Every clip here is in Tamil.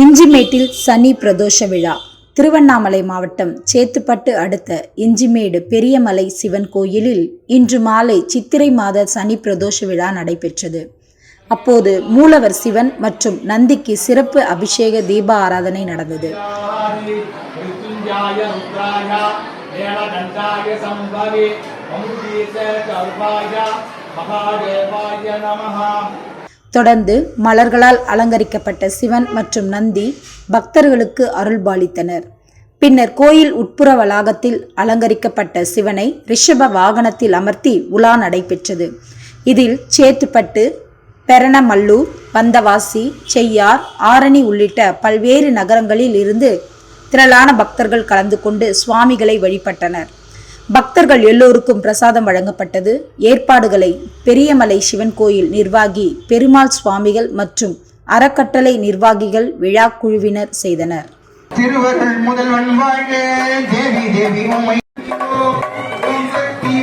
இஞ்சிமேட்டில் சனி பிரதோஷ விழா. திருவண்ணாமலை மாவட்டம் சேத்துப்பட்டு அடுத்த இஞ்சிமேடு பெரியமலை சிவன் கோயிலில் இன்று மாலை சித்திரை மாத சனி பிரதோஷ விழா நடைபெற்றது. அப்போது மூலவர் சிவன் மற்றும் நந்திக்கு சிறப்பு அபிஷேக தீப ஆராதனை நடந்தது. மகாதேவாய நமஹா. தொடர்ந்து மலர்களால் அலங்கரிக்கப்பட்ட சிவன் மற்றும் நந்தி பக்தர்களுக்கு அருள்பாலித்தனர். பின்னர் கோயில் உட்புற வளாகத்தில் அலங்கரிக்கப்பட்ட சிவனை ரிஷப வாகனத்தில் அமர்த்தி உலா நடைபெற்றது. இதில் சேத்துப்பட்டு பெரணமல்லூர் வந்தவாசி செய்யார் ஆரணி உள்ளிட்ட பல்வேறு நகரங்களில் இருந்து திரளான பக்தர்கள் கலந்து கொண்டு சுவாமிகளை வழிபட்டனர். பக்தர்கள் எல்லோருக்கும் பிரசாதம் வழங்கப்பட்டது. ஏற்பாடுகளை பெரியமலை சிவன் கோயில் நிர்வாகி பெருமாள் சுவாமிகள் மற்றும் அறக்கட்டளை நிர்வாகிகள் விழா குழுவினர் செய்தனர். திருவருள் முதல்வன் வாழ்க தேவி தேவி ஓம் சக்தி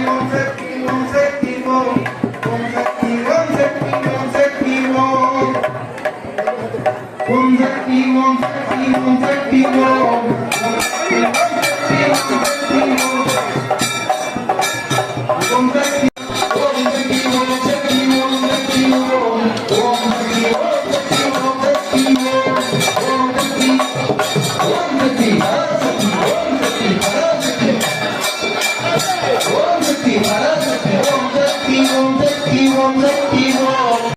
ஓம் சக்தி ஓம் சக்தி ஓம். ஓம் சக்தி பராசக்தி ஓம் சக்தி ஓம் சக்தி ஓம் சக்தி ஓம்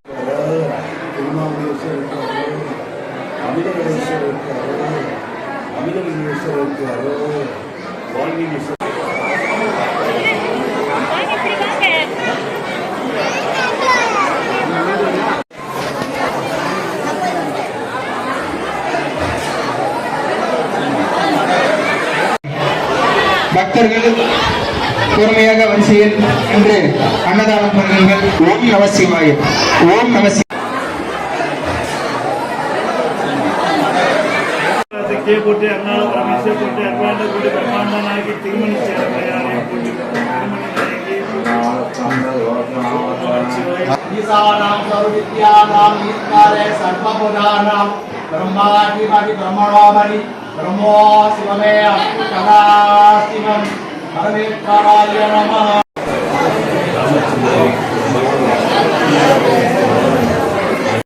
பக்தர்கள் பொறுமையாக வரிசையில் என்று அன்னதானம் பண்ணுங்கள் ஓம் நமசிவாய் ஓம் நமசி ಕೊಟ್ಟು ಅನ್ನಾಳ ಪರಮೇಶ ಕೊಟ್ಟು ಅರ್ವಾಂಡ ಕೊಟ್ಟು ಬ್ರಹ್ಮಾಂಡನಾಗಿ ತಿರುಮಲ ಬ್ರಹ್ಮಾಗಿ ಬ್ರಹ್ಮಣೋಮರಿ ಬ್ರಹ್ಮೋ ಶಿವಮೇ அகவேற்றாராய நமஹ